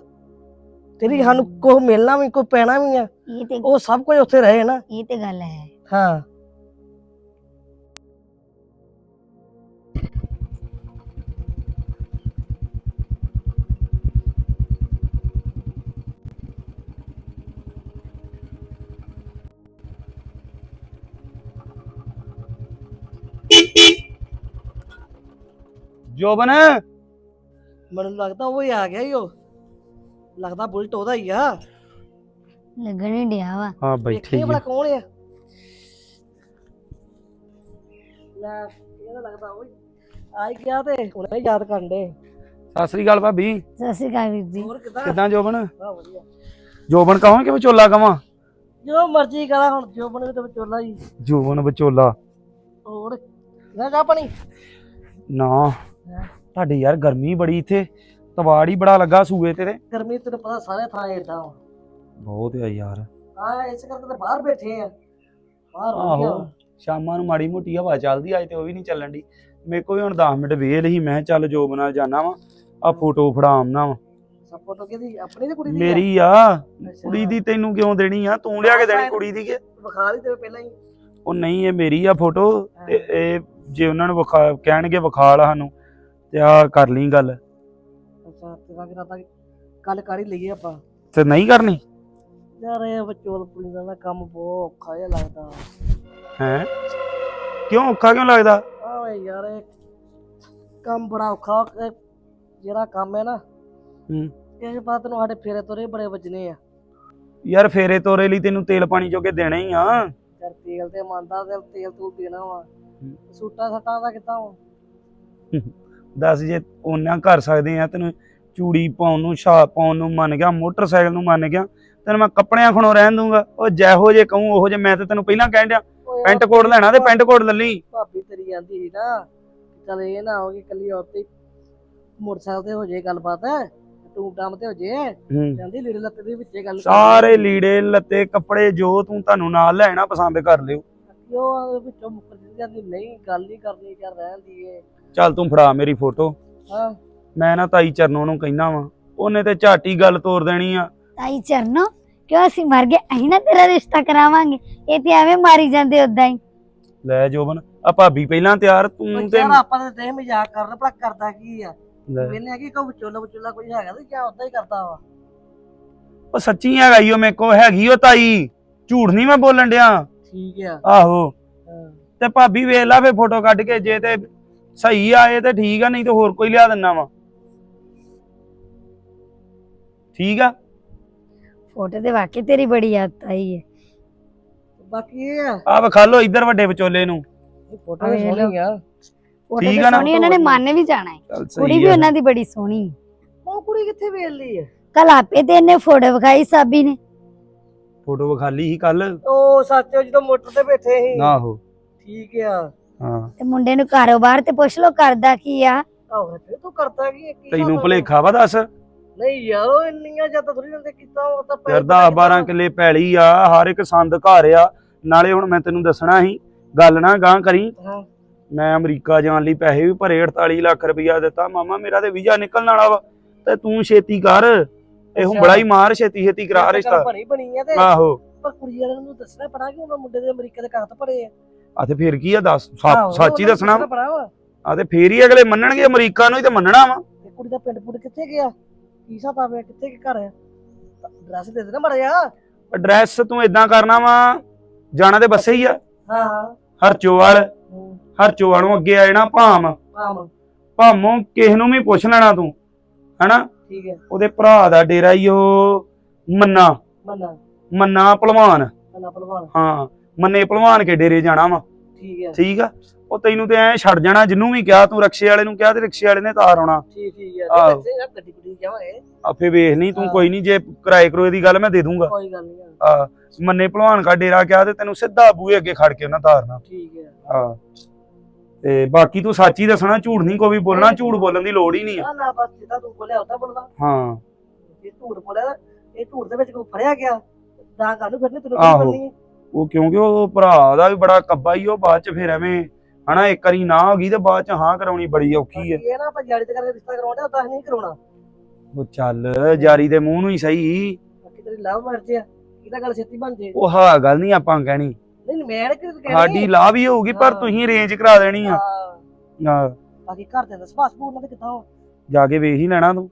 ਤੇਰੀ ਸਾਨੂੰ ਕੋ ਮਿਲਣਾ ਵੀ ਕੋਈ ਪੈਣਾ ਵੀ ਆ। ਇਹ ਤੇ ਉਹ ਸਭ ਕੁਝ ਉੱਥੇ ਰਹੇ ਨਾ। ਇਹ ਤੇ ਗੱਲ ਹੈ। ਹਾਂ। ਜੋਬਨ? ਮੈਨੂੰ ਲੱਗਦਾ ਉਹ ਹੀ ਆ ਗਿਆ ਈ ਉਹ। ਲੱਗਦਾ ਬੁਲਟ ਉਹਦਾ ਹੀ ਆ। ਲੱਗਣ ਹੀ ਡਿਆ ਵਾ। ਹਾਂ ਵੇਖੀ ਭਲਾ ਕੌਣ ਆ। ਲੈ ਇਹਦਾ ਲੱਗਦਾ ਉਹ ਹੀ। ਆ ਹੀ ਗਿਆ ਤੇ ਉਹਨੇ ਯਾਦ ਕਰਨ ਦੇ ਸਤਿ ਸ੍ਰੀ ਅਕਾਲ ਭਾਬੀ। ਸਤਿ ਸ਼੍ਰੀ ਅਕਾਲ ਵੀਰ ਜੀ। ਹੋਰ ਕਿਦਾਂ? ਕਿੱਦਾਂ ਜੋਬਨ? ਵਾਹ ਵਧੀਆ। ਜੋਬਨ ਕਹਾਂ ਕਿ ਵਿਚੋਲਾ ਕਵਾਂ ਜੋ ਮਰਜ਼ੀ ਕਰਾ ਹੁਣ ਜੋ ਬਣੇ ਤੇ ਵਿਚੋਲਾ ਹੀ। ਜੋਬਨ ਵਿਚੋਲਾ। ਹੋਰ ਨਾ ਜਾ ਪਾਣੀ। ਨਾ। ਤੁਹਾਡੀ ਯਾਰ ਗਰਮੀ ਬੜੀ ਇੱਥੇ ਤਵਾੜ ਹੀ ਬੜਾ ਲੱਗਾ ਸੂਏ ਤੇਰੇ। ਗਰਮੀ ਤੈਨੂੰ ਪਤਾ ਸਾਰੇ ਥਾਂ ਏਦਾਂ ਵਾ। ਬਹੁਤ ਆ ਯਾਰ। ਹਾਂ ਇਸ ਕਰਕੇ ਤਾਂ ਬਾਹਰ ਬੈਠੇ ਆ। ਬਾਹਰ ਵਧੀਆ ਆਹੋ ਸ਼ਾਮਾਂ ਨੂੰ ਮਾੜੀ ਮੋਟੀ ਹਵਾ ਚੱਲਦੀ ਅੱਜ ਤੇ ਉਹ ਵੀ ਨਹੀਂ ਚੱਲਣ ਦੀ ਮੇਰੇ ਕੋਲ ਵੀ ਹੁਣ 10 ਮਿੰਟ ਵੇਲ ਹੀ ਮੈਂ ਕਿਹਾ ਚੱਲ ਜੋਬ ਨਾਲ ਜਾਣਾ ਵਾ ਆ ਫੋਟੋ ਫੜਾਉਣਾ ਵਾ। ਸਭ ਫੋਟੋ ਕਿਹਦੀ? ਆਪਣੀ ਤੇ ਕੁੜੀ ਦੀ ਆ? ਮੇਰੀ ਆ? ਅੱਛਾ। ਕੁੜੀ ਦੀ ਤੈਨੂੰ ਕਿਉਂ ਦੇਣੀ ਆ? ਤੂੰ ਲਿਆ ਕੇ ਦੇਣੀ ਕੁੜੀ ਦੀ ਕਿ? ਵਿਖਾ ਲਈ ਤੇਰੇ ਪਹਿਲਾਂ ਹੀ। ਉਹ ਨਹੀਂ ਇਹ ਮੇਰੀ ਆ ਫੋਟੋ ਤੇ ਇਹ ਜੇ ਉਹਨਾਂ ਨੂੰ ਵਿਖਾ ਕਹਿਣਗੇ ਵਿਖਾ ਲਾ ਸਾਨੂੰ। ਤੇ ਆ ਕਰ ਲਈ ਗੱਲ। ਅੱਛਾ ਤੇਰਾ ਕਿ ਰਾਤਾ ਕੱਲ ਕਰ ਹੀ ਲਈਏ ਆਪਾਂ। ਤੇ ਨਹੀਂ ਕਰਨੀ? ਯਾਰ ਇਹ ਵਿਚੋਲ ਪੁਲਿਸ ਦਾ ਨਾ ਕੰਮ ਬਹੁਤ ਔਖਾ ਜਿਹਾ ਲੱਗਦਾ। ਹੈ? ਕਿਉਂ ਔਖਾ ਕਿਉਂ ਲੱਗਦਾ? ਆਵੇ ਯਾਰ ਇਹ ਕੰਮ ਬੜਾ ਔਖਾ ਇਹ ਜਿਹੜਾ ਕੰਮ ਹੈ ਨਾ ਹੂੰ। ਇਹ ਬਾਤ ਨੂੰ ਸਾਡੇ ਫੇਰੇ ਤੋਰੇ ਬੜੇ ਵੱਜਨੇ ਆ। ਯਾਰ ਫੇਰੇ ਤੋਰੇ ਲਈ ਤੈਨੂੰ ਤੇਲ ਪਾਣੀ ਜੋਗੇ ਦੇਣੇ ਹੀ ਆ। ਯਾਰ ਤੇਲ ਤੇ ਮੰਨਦਾ ਤੇ ਤੇਲ ਤੂੰ ਦੇਣਾ ਵਾ। ਸੂਟਾ ਸੱਟਾਂ ਦਾ ਕਿੱਦਾਂ ਵਾ? ਦੱਸ ਜੇ ਉਹਨਾਂ ਕਰ ਸਕਦੇ ਆ ਤੈਨੂੰ ਚੂੜੀ ਪਾਉਣ ਨੂੰ ਛਾਪ ਪਾਉਣ ਨੂੰ ਮੰਨ ਗਿਆ ਮੋਟਰਸਾਈਕਲ ਨੂੰ ਮੰਨ ਗਿਆ ਤੈਨੂੰ ਮੈਂ ਕੱਪੜਿਆਂ ਖਣੋ ਰਹਿਣ ਦੂੰਗਾ। ਉਹ ਜਿਹੋ ਜੇ ਕਹੂੰ ਉਹੋ ਜੇ ਮੈਂ ਤੇ ਤੈਨੂੰ ਪਹਿਲਾਂ ਕਹਿਣ ਡਿਆ ਪੈਂਟ ਕੋਟ ਲੈਣਾ ਤੇ ਪੈਂਟ ਕੋਟ ਲੈ ਲਈ। ਭਾਬੀ ਤੇਰੀ ਜਾਂਦੀ ਸੀ ਨਾ ਚਲ ਇਹ ਨਾ ਹੋ ਕਿ ਕੱਲੀ ਔਰਤ ਹੀ ਮੋਟਰਸਾਈਕਲ ਤੇ ਹੋ ਜੇ ਗੱਲਬਾਤ ਟੂਮ ਟਾਮ ਤੇ ਹੋ ਜੇ ਹੂੰ। ਜਾਂਦੀ ਲੀੜੇ ਲੱਤੇ ਦੇ ਵਿੱਚੇ ਗੱਲ ਸਾਰੇ ਲੀੜੇ ਲੱਤੇ ਕੱਪੜੇ ਜੋ ਤੂੰ ਤੁਹਾਨੂੰ ਨਾਲ ਲੈਣਾ ਪਸੰਦ ਕਰ ਲਿਓ। ਕਿਉਂ ਵਿੱਚੋਂ ਮੁੱਕਰ ਜਾਂਦੀ ਨਹੀਂ ਗੱਲ ਨਹੀਂ ਕਰਨੀ ਯਾਰ ਰਹਿੰਦੀ ਏ। ਚੱਲ ਤੂੰ ਫੜਾ ਮੇਰੀ ਫੋਟੋ। ਹਾਂ। ਮੈਂ ਨਾ ਤਾਈ ਚਰਨੋਂ ਨੂੰ ਕਹਿਣਾ ਵਾਂ ਉਹਨੇ ਤੇ ਝਾਟੀ ਗੱਲ ਤੋਰ ਦੇਣੀ ਆ। ਤਾਈ ਚਰਨੋ? ਕਿਉਂ ਅਸੀਂ ਮਰ ਗਏ ਅਸੀਂ ਨਾ ਤੇਰਾ ਰਿਸ਼ਤਾ ਕਰਾਵਾਂਗੇ। ਇਹ ਤੇ ਐਵੇਂ ਮਾਰੀ ਜਾਂਦੇ ਉਦਾਂ ਹੀ। ਲੈ ਜੋਬਨ ਆ ਭਾਬੀ ਪਹਿਲਾਂ ਤਿਆਰ ਤੂੰ ਤੇ ਯਾਰ ਆਪਾਂ ਤੇ ਦੇਹ ਮਜ਼ਾਕ ਕਰਨ ਭਲਾ ਕਰਦਾ ਕੀ ਆ? ਲੈ। ਮੈਨੇ ਆ ਕਿ ਕੋ ਵਿਚੋਲਾ ਵਿਚੋਲਾ ਕੋਈ ਹੈਗਾ ਤੇ ਜਾਂ ਉਦਾਂ ਹੀ ਕਰਦਾ ਵਾ। ਉਹ ਸੱਚੀ ਹੈਗਾ ਈ ਉਹ ਮੇਰੇ ਕੋ ਹੈਗੀ ਉਹ ਤਾਈ। ਝੂਠ ਨਹੀਂ ਮੈਂ ਬੋਲਣ ਡਿਆ। ਠੀਕ ਆ। ਆਹੋ। ਹਾਂ। ਤੇ ਭਾਬੀ ਵੇਖ ਲਾ ਫੇ ਫੋਟੋ ਕੱਢ ਕੇ ਜੇ ਤੇ ਸਹੀ ਆਏ ਤੇ ਠੀਕ ਆ ਨਹੀਂ ਤੇ ਹੋਰ ਕੋਈ ਲਿਆ ਦਿੰਨਾ ਵਾ। ਠੀਕ ਆ? ਫੋਟੋ ਤੇ ਵਾਕਈ ਤੇਰੀ ਬੜੀ ਆਦਤ ਆਈ ਹੈ ਬਾਕੀ ਇਹ ਆ। ਆ ਵਿਖਾ ਲੋ ਇੱਧਰ ਵੱਡੇ ਵਿਚੋਲੇ ਨੂੰ। ਫੋਟੋ ਲਓ। ਸੋਹਣੀ ਆ। ਫੋਟੋ ਠੀਕ ਆ ਨਾ? ਸੋਹਣੀ ਉਹਨਾਂ ਨੇ ਮੰਨ ਵੀ ਜਾਣਾ ਹੈ ਚੱਲ ਕੁੜੀ ਵੀ ਉਹਨਾਂ ਦੀ ਬੜੀ ਸੋਹਣੀ ਉਹ ਕੁੜੀ ਕਿੱਥੇ ਵੇਖ ਲਈ ਆ ਕੱਲ ਆਪੇ ਤੇ ਇਹਨੇ ਫੋਟੋ ਵਿਖਾਈ ਸਾਬੀ ਨੇ। ਫੋਟੋ ਵਿਖਾ ਲਈ ਸੀ ਕੱਲ। ਉਹ ਸੱਚ ਜਦੋਂ ਮੋਟਰ ਤੇ ਬੈਠੇ ਸੀ। ਆਹੋ। ਠੀਕ ਆ। ਹਾਂ। ਤੇ ਮੁੰਡੇ ਨੂੰ ਕਾਰੋਬਾਰ ਤੇ ਪੁੱਛ ਲੋ ਕਰਦਾ ਕੀ ਆ। ਆਹੋ ਫਿਰ ਤੂੰ ਕਰਦਾ ਕੀ ਆ? ਕੀ ਤੈਨੂੰ ਹਿਸਾਬ ਭੁਲੇਖਾ ਵਾ ਦੱਸ। ਨਹੀਂ ਯਾਰ ਉਹ ਇੰਨੀਆਂ ਜ਼ਿਆਦਾ ਥੋੜੀ ਨਾ ਕੀਤਾ ਉਹ ਤਾਂ ਯਾਰ 10 12 ਕਿੱਲੇ ਪੈਲੀ ਆ ਹਰ ਇੱਕ ਸੰਦ ਘਰ ਆ। ਨਾਲੇ ਹੁਣ ਮੈਂ ਤੈਨੂੰ ਦੱਸਣਾ ਸੀ ਗੱਲ ਨਾ ਗਾਂ ਕਰੀ। ਹਾਂ। ਮੈਂ ਅਮਰੀਕਾ ਜਾਣ ਲਈ ਪੈਸੇ ਵੀ ਭਰੇ 48 ਲੱਖ ਰੁਪਇਆ ਦਿੱਤਾ। ਮਾਮਾ ਮੇਰਾ ਤੇ ਵੀਜ਼ਾ ਨਿਕਲਣ ਵਾਲਾ ਵਾ। ਤੇ ਤੂੰ ਛੇਤੀ ਕਰ। ਇਹ ਹੁਣ ਬੜਾ ਹੀ ਮਾਰ ਛੇਤੀ ਛੇਤੀ ਕਰਾ ਰਿਸ਼ਤਾ। ਬਣੀ ਬਣੀ ਆ ਤੇ ਆਹੋ। ਪਰ ਕੁੜੀ ਵਾਲਿਆਂ ਨੂੰ ਦੱਸਣਾ ਪੜਾ ਕਿ ਉਹਨਾਂ ਮੁੰਡੇ ਦੇ ਅਮਰੀਕਾ ਦੇ ਕਾਗਜ਼ ਭਰੇ ਆ। ਆ ਤੇ ਫਿਰ ਕੀ ਆ ਦੱਸ? ਸੱਚ- ਹੀ ਨੂੰ ਦੱਸਣਾ ਆ ਤੇ ਫੇਰ ਹੀ ਅਗਲੇ ਮੰਨਣਗੇ ਅਮਰੀਕਾ ਨੂੰ ਹੀ ਤੇ ਮੰਨਣਾ ਵਾ। ਤੇ ਕੁੜੀ ਦਾ ਪਿੰਡ ਪੁੰਡ ਕਿੱਥੇ ਗਿਆ? ਕੀ ਹਿਸਾਬ ਆ ਕਿੱਥੇ ਕਿ ਘਰ ਆ? ਐਡਰੈਸ ਦੇ ਦੇਣਾ ਮੜਾ ਜਾ ਐਡਰੈਸ ਤੂੰ ਇਦਾਂ ਕਰਨਾ ਵਾ ਜਾਣਾ ਤੇ ਬੱਸੇ ਹੀ ਆ। ਹਾਂ ਹਾਂ। ਹਰਚੋਵਾਲ ਹੂੰ, ਹਰਚੋਵਾਲ ਨੂੰ ਅੱਗੇ ਆ ਜਾਣਾ ਭਾਮ। ਆਮ ਭਾਮੋਂ ਕਿਸ ਨੂੰ ਵੀ ਪੁੱਛ ਲੈਣਾ ਤੂੰ ਹਨਾ? ਠੀਕ ਹੈ। ਉਹਦੇ ਭਰਾ ਦਾ ਡੇਰਾ ਹੀ ਉਹ ਮੰਨਾ। ਮੰਨਾ। ਮੰਨਾ ਭਲਵਾਨ। ਮੰਨਾ ਭਲਵਾਨ। ਹਾਂ। ਮੰਨੇ ਭਲਵਾਨ ਕੇ ਡੇਰੇ ਜਾਣਾ ਵਾ। ਠੀਕ ਹੈ ਠੀਕ ਆ? ਉਹ ਤੈਨੂੰ ਤੇ ਐ ਛੱਡ ਜਾਣਾ ਜਿੰਨੂੰ ਵੀ ਕਿਹਾ ਤੂੰ ਰਕਸ਼ੇ ਵਾਲੇ ਨੂੰ ਕਿਹਾ ਤੇ ਰਕਸ਼ੇ ਵਾਲੇ ਨੇ ਤਾਰ ਆਉਣਾ ਠੀਕ ਠੀਕ ਹੈ ਆਹੋ। ਤੇ ਗੱਡੀ ਗੁੱਡੀ ਜਾਵਾਂਗੇ। ਆਪੇ ਵੇਖ ਲਈ ਤੂੰ ਹਾਂ। ਕੋਈ ਨਹੀਂ ਜੇ ਕਿਰਾਏ ਕਰੋਏ ਦੀ ਗੱਲ ਮੈਂ ਦੇ ਦੂੰਗਾ। ਕੋਈ ਗੱਲ ਨਹੀਂ ਆ। ਮੰਨੇ ਭਲਵਾਨ ਕਾ ਡੇਰਾ ਕਿਹਾ ਤੇ ਤੈਨੂੰ ਸਿੱਧਾ ਬੂਹੇ ਅੱਗੇ ਖੜ ਕੇ ਉਹਨਾਂ ਤਾਰਨਾ। ਠੀਕ ਹੈ ਆ। ਤੇ ਬਾਕੀ ਤੂੰ ਸੱਚ ਹੀ ਦੱਸਣਾ ਝੂਠ ਨਹੀਂ ਕੋਈ ਵੀ ਬੋਲਣਾ ਝੂਠ ਬੋਲਣ ਦੀ ਲੋੜ ਹੀ ਨਹੀਂ ਆ। ਨਾ ਨਾ ਬਸ ਜਿੱਦਾਂ ਤੂੰ ਬੋਲਿਆ ਉਦਾਂ ਬੋਲਦਾ। ਹਾਂ। ਇਹ ਝੂਠ ਬੋਲਿਆ ਇਹ ਝੂਠ ਦੇ ਵਿੱਚ ਕੋਈ ਫੜਿਆ ਗਿਆ ਤਾਂ ਕਾਹਨੂੰ ਫਿਰਨੀ ਤੈਨੂੰ ਆਹੋ। ਕੀ ਬੰਨੀ ਹੈ ਉਹ ਕਿਉਂਕਿ ਉਹ ਭਰਾ ਦਾ ਵੀ ਬੜਾ ਕੱਬਾ ਹੀ ਉਹ ਬਾਅਦ ਚ ਫਿਰ ਐਵੇਂ ਹਨਾ ਇੱਕ ਵਾਰੀ ਨਾ ਹੋ ਗਈ ਤੇ ਬਾਅਦ ਚ ਹਾਂ ਕਰਾਉਣੀ ਬੜੀ ਔਖੀ ਹੈ। ਇਹ ਨਾ ਆਪਾਂ ਤੇ ਕਰਕੇ ਰਿਸ਼ਤਾ ਕਰਾਉਂਦੇ ਉਦਾਂ ਨਹੀਂ ਕਰਾਉਣਾ। ਉਹ ਚੱਲ ਜਾਰੀ ਦੇ ਮੂੰਹ ਨੂੰ ਹੀ ਸਹੀ। ਬਾਕੀ ਤੇਰੀ ਲਵ ਮੈਰਿਜ ਆ ਇਹਦਾ ਗੱਲ ਛੇਤੀ ਬਣ ਜੇ। ਉਹ ਹਾਂ ਗੱਲ ਨਹੀਂ ਆਪਾਂ ਕਹਿਣੀ। ਨਹੀਂ ਮੈਂ ਕਿ ਸਾਡੀ ਲਾਭ ਹੀ ਹੋਊਗੀ ਪਰ ਹਾਂ। ਤੁਸੀਂ ਅਰੇਂਜ ਕਰਾ ਦੇਣੀ ਆ। ਹਾਂ, ਹਾਂ, ਬਾਕੀ ਘਰ ਦੇ ਦਾ ਸੁਭਾਅ ਸੁਭਾਅ ਉਹਨਾਂ ਦੇ ਕਿੱਦਾਂ ਵਾ? ਜਾ ਕੇ ਵੇਖ ਹੀ ਲੈਣਾ ਤੂੰ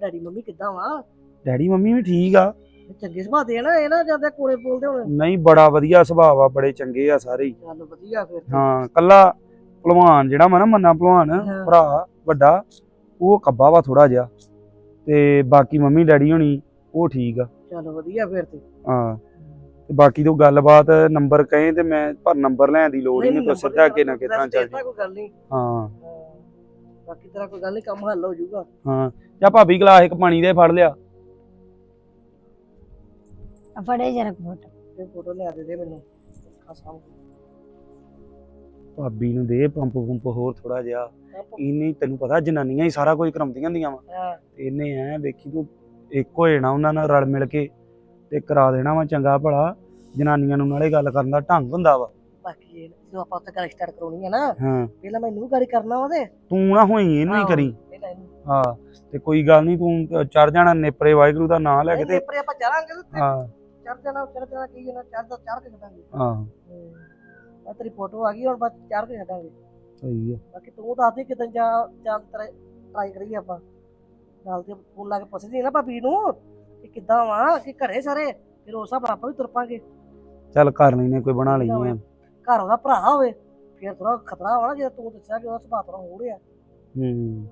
ਡੈਡੀ ਮੰਮੀ ਕਿੱਦਾਂ ਵਾ? ਡੈਡੀ ਮੰਮੀ ਵੀ ਠੀਕ ਆ। ਚੰਗੇ ਸੁਭਾਅ ਦੇ ਆ ਨਾ ਇਹ ਨਾ ਜ਼ਿਆਦਾ ਕੋਲੇ ਬੋਲਦੇ ਹੁਣ। ਨਹੀਂ ਬੜਾ ਵਧੀਆ ਸੁਭਾਅ ਆ ਬੜੇ ਚੰਗੇ ਆ ਸਾਰੇ ਹੀ। ਚੱਲ ਵਧੀਆ ਫਿਰ। ਹਾਂ ਕੱਲਾ ਭਲਵਾਨ ਜਿਹੜਾ ਵਾ ਨਾ ਮੰਨਾ ਭਲਵਾਨ। ਭਰਾ ਵੱਡਾ ਉਹ ਕੱਬਾ ਵਾ ਥੋੜਾ ਜਿਹਾ। ਤੇ ਬਾਕੀ ਮੰਮੀ ਡੈਡੀ ਹੋਣੀ ਉਹ ਠੀਕ ਆ। ਚੱਲ ਵਧੀਆ ਫਿਰ ਤੇ। ਹਾਂ ਤੇ ਬਾਕੀ ਤੋਂ ਗੱਲਬਾਤ ਨੰਬਰ ਕਹੇ ਤੇ ਮੈਂ ਪਰ ਨੰਬਰ ਲੈਣ ਦੀ ਲੋੜ ਹੀ ਨਹੀਂ ਤੂੰ ਸਿੱਧਾ ਅੱਗੇ ਨਾ ਕਿਤਾਂ ਚੱਲ ਜੀ ਕੋਈ ਗੱਲ ਨਹੀਂ। ਹਾਂ। ਹਾਂ। ਬਾਕੀ ਤੇਰਾ ਕੋਈ ਗੱਲ ਨਹੀਂ ਕੰਮ ਹੱਲ ਹੋ ਜਾਊਗਾ। ਹਾਂ ਜਾਂ ਭਾਬੀ ਗਲਾਸ ਇੱਕ ਪਾਣੀ ਦੇ ਫੜ ਲਿਆ। ਫੜੇ ਜਰਾ ਫੋਟੋ। ਤੇ ਫੋਟੋ ਲਿਆ ਦੇ ਦੇ ਮੈਨੂੰ ਖਾਸਾ ਭਾਬੀ ਨੂੰ ਦੇ ਪੰਪ ਪੰਪ ਹੋਰ ਥੋੜਾ ਜਿਹਾ। ਇਹਨੇ ਤੈਨੂੰ ਪਤਾ ਜਨਾਨੀਆਂ ਹੀ ਸਾਰਾ ਕੁਝ ਕਰਾਉਂਦੀਆਂ ਹੁੰਦੀਆਂ ਵਾ। ਹਾਂ। ਤੇ ਇਹਨੇ ਐ ਵੇਖੀ ਤੂੰ ਇੱਕ ਹੋ ਜਾਣਾ ਉਹਨਾਂ ਨਾਲ ਰਲ ਮਿਲ ਕੇ ਤੇ ਕਰਾ ਦੇਣਾ ਵਾ ਚੰਗਾ ਭਲਾ। ਜਨਾਨੀਆਂ ਨੂੰ ਨਾਲੇ ਗੱਲ ਕਰਨ ਦਾ ਢੰਗ ਹੁੰਦਾ ਵਾ। ਬਾਕੀ ਇਹ ਜਦੋਂ ਆਪਾਂ ਉੱਥੇ ਗੱਲ ਸਟਾਰਟ ਕਰਾਉਣੀ ਹੈ ਨਾ ਹਾਂ। ਪਹਿਲਾਂ ਮੈਨੂੰ ਗਾੜੀ ਕਰਨਾ ਵਾ ਤੇ। ਤੂੰ ਨਾ ਹੋਈ ਇਹਨੂੰ ਹੀ ਕਰੀ। ਪਹਿਲਾਂ ਇਹਨੂੰ। ਹਾਂ ਤੇ ਕੋਈ ਗੱਲ ਨਹੀਂ ਤੂੰ ਚੜ ਜਾਣਾ ਨੇਪਰੇ ਵਾਹਿਗੁਰੂ ਦਾ ਨਾਮ ਲੈ ਕੇ ਤੇ ਪੇਪਰ ਆਪਾਂ ਚੜਾਂਗੇ ਤੇ ਹਾਂ। ਚੜ ਜਾਣਾ ਚੜ ਜਾਣਾ ਕੀ ਜਾਣਾ ਚੜ ਦਾ ਚੜ ਕੇ ਛੱਡਾਂਗੇ ਹਾਂ। ਆ ਤੇਰੀ ਫੋਟੋ ਆ ਗਈ ਹੁਣ ਬਸ ਚੜ ਕੇ ਛੱਡਾਂਗੇ ਸਹੀ ਆ। ਬਾਕੀ ਤੂੰ ਦੱਸ ਦੇ ਕਿਦਾਂ ਜਾਂ ਜਾਂ ਟਰਾਈ ਕਰੀਏ ਆਪਾਂ। ਨਾਲ ਤੇ ਫੋਨ ਲਾ ਕੇ ਪੁੱਛਦੀ ਨਾ ਭਾਬੀ ਨੂੰ ਕਿ ਕਿੱਦਾਂ ਵਾ ਕਿ ਘਰੇ ਸਾਰੇ? ਫਿਰ ਉਸ ਹਿਸਾਬ ਨਾਲ ਆਪਾਂ ਵੀ ਤੁਰ ਪਾਂਗੇ। ਚੱਲ ਕਰ ਲੈਨੇ ਕੋਈ ਬਣਾ ਲੈਨੇ ਆ। ਘਰ ਉਹਦਾ ਭਰਾ ਹੋਵੇ ਫਿਰ ਥੋੜਾ ਖਤਰਾ ਹੋਣਾ ਜੇ ਤੂੰ ਦੱਸਿਆ ਕਿ ਉਹਦਾ ਸੁਭਾਅ ਥੋੜਾ ਹੋ। ਰਿਹਾ ਹੂੰ।